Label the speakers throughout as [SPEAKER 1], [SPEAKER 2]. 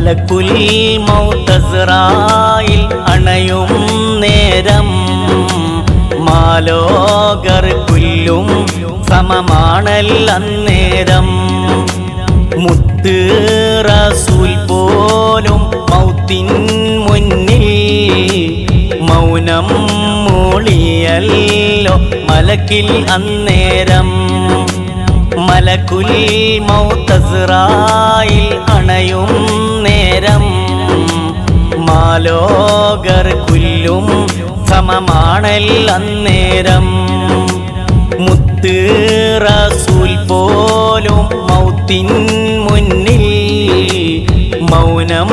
[SPEAKER 1] മലക്കുൽ മൗത്തസ്രായിൽ അണയും നേരം. മാലോകർ പുല്ലും സമമാണല്ലന്നേരം മുത്ത് റസൂൽ പോലും മൗത്തിൻ മുന്നിൽ. മൗനം മൂളിയല്ലോ മലക്കിൽ അന്നേരം. മലക്കുൽ മൗത്തസ്രായിൽ അണയും നേരം മാലോകർ കുല്ലും സമമാണല്ലന്നേരം മുത്ത് റസൂൽ പോലും മൗത്തിൻ മുന്നിൽ മൗനം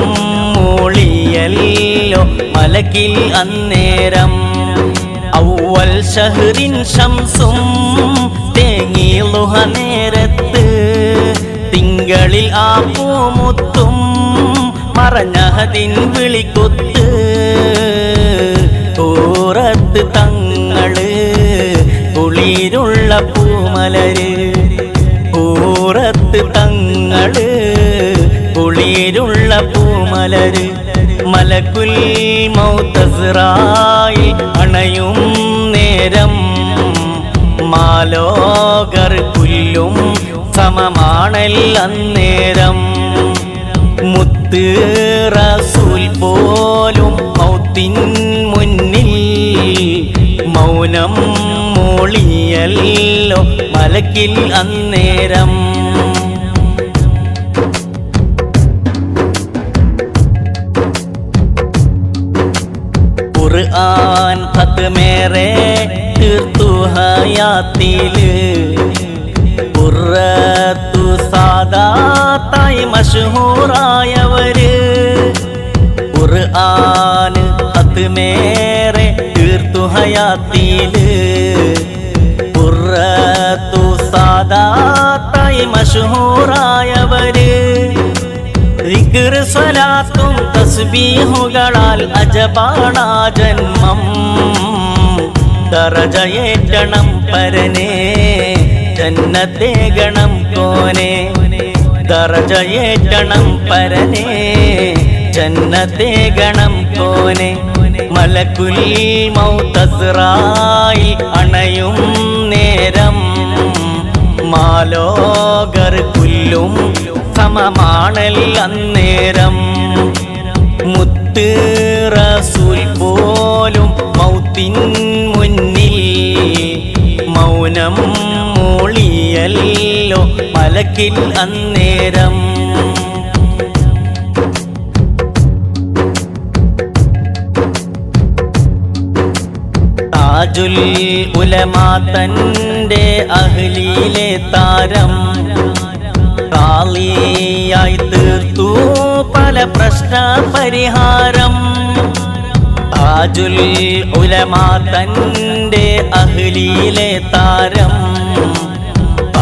[SPEAKER 1] മൂളിയല്ലോ മലക്കിൽ അന്നേരം. ഔവൽ ഷഹറിൻ ശംസും തേങ്ങി ലുഹ നേരത്ത് തിങ്കളിൽ ആ പൂമുത്തും മറഞ്ഞഹതിൻ വിളിക്കൊത്ത് ഓറത്ത് തങ്ങൾ കുളിരുള്ള പൂമലര്. ഓറത്ത് തങ്ങൾ കുളിരുള്ള പൂമലര്. മലക്കുൽ മൗതസറായി അണയും നേരം മാലോകർ പുല്ലും സമമാണല്ലന്നേരം മുത്ത് റസൂൽ പോലും മൗത്തിൻ മുന്നിൽ മൗനം മൂളിയല്ലോ മലക്കിൽ അന്നേരം. ഖുർആൻ പത്മേറെ തീർത്തു ഹയാത്തിൽ. ഖുറത്തു സാദാത്തായി മഷഹൂറായവര് അത് മേറെ തീർത്തു ഹയാത്തിയിൽ പുറത്തു സാദാത്തായി മഷഹൂറായവര് സ്വലാത്തും തസ്ബീഹുകളാൽ അജപാടാ ജന്മം. തറജയേറ്റണം പരനെ ജന്നത്തെ ഗണം കോനെ ദറജയേറ്റണം പരനെ ജന്നത്തെ ഗണം പോനെ മലക്കുൽ മൗത്തസ്രായി അണയും നേരം മാലോകർ പുല്ലും സമമാണല്ലന്നേരം മുത്ത് റസൂൽ പോലും മൗത്തിൻ മുന്നിൽ മൗനം മൂളിയല്ലോ മലക്കിൽ അന്നേരം. താജുൽ ഉലമാ തന്റെ അഹ്ലിയിലെ താരം. കാളിയായി തീർത്തു പല പ്രശ്ന പരിഹാരം താജുൽ ഉലമാ തന്റെ അഹ്ലിയിലെ താരം.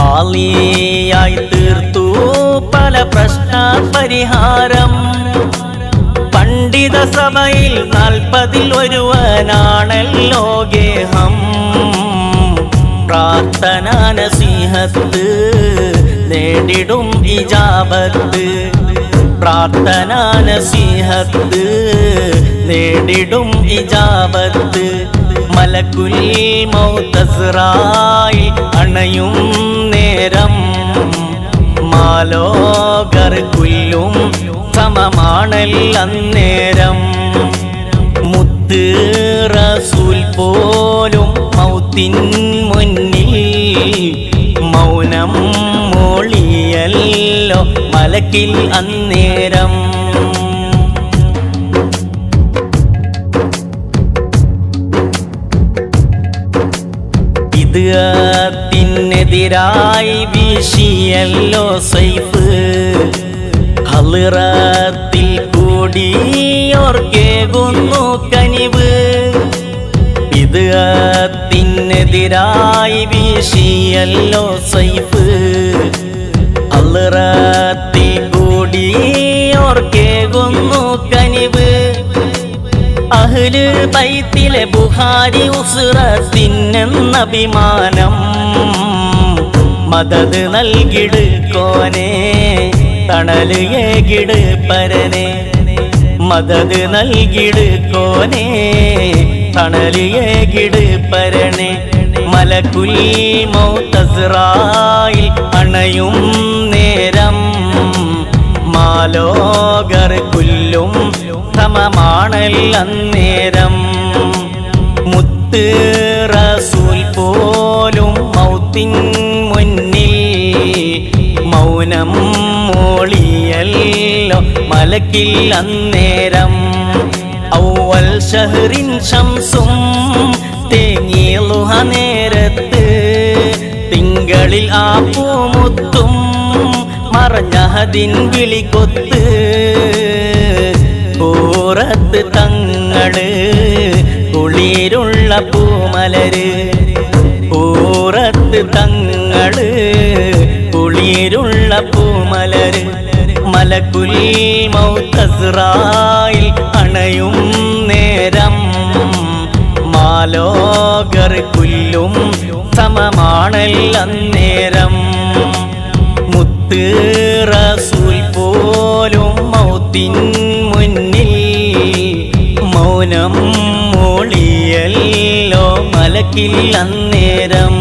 [SPEAKER 1] കാളിയായി തീർത്തു പല പ്രശ്ന പരിഹാരം. പണ്ഡിത സഭയിൽ നാൽപ്പതിൽ ഒരുവനാണല്ലോ ഗേഹം. പ്രാർത്ഥന നസീഹത്ത് നേടിടും ഇജാബത്ത്. പ്രാർത്ഥന നസീഹത്ത് നേടിടും ഇജാബത്ത്. മലക്കുൽ മൗത്തസ്രായി അണയും നേരം. മാലോകർക്കുല്ലും സമമാണല്ലന്നേരം മുത്ത് റസൂൽ പോലും മൗത്തിൻ മുന്നിൽ മൗനം മോളിയല്ലോ മലക്കിൽ അന്നേരം. ഇത് തിന്നെതിരായി വീശിയല്ലോ സൈഫ്. ഹളിറത്തിൽ കൂടിയോർക്കേകുന്നു കനിവ്. ഇത് തിന്നെതിരായി വീശിയല്ലോ സൈഫ്. ഹളിറത്തിൽ കൂടിയോർക്കേകുന്നു കനിവ്. അഹ്ല് ബൈത്തിലെ ബുഹാരി ഉസുറത്തിനെന്ന അഭിമാനം മദത് നൽകിട് കോനെ തണൽ ഏകിട് പരനെ. മദത് നൽകിട് കോനെ തണൽ ഏകിട് പരനെ. മലക്കുൽ മൗത്തസ്രായിൽ അണയും നേരം മാലോകർ കുല്ലും സമമാണല്ലന്നേരം മുത്ത് റസൂൽ പോലും മൗത്തിൻ മുന്നിൽ മൗനം മോളിയല്ലോ മലക്കിൽ അന്നേരം. ഔവൽ ഷഹറിൻ ശംസും തേങ്ങിയലുഹ നേരത്ത് തിങ്കളിൽ ആ പൂമുത്തും മറഞ്ഞഹദിൻ വിളികൊത്ത്. തങ്ങൾ കുളിരുള്ള പൂമലര്. പൂറത്ത് തങ്ങൾ കുളിരുള്ള പൂമലര്. മലക്കുൽ മൗത്തസ്രായിൽ അണയും നേരം. മാലോകർ കുല്ലും സമമാണല്ലന്നേരം മുത്ത് റസൂൽ പോലും മൗത്തിൻ മുന്നിൽ മൗനം മൊളിയല്ലോ മലക്കിൽ അന്നേരം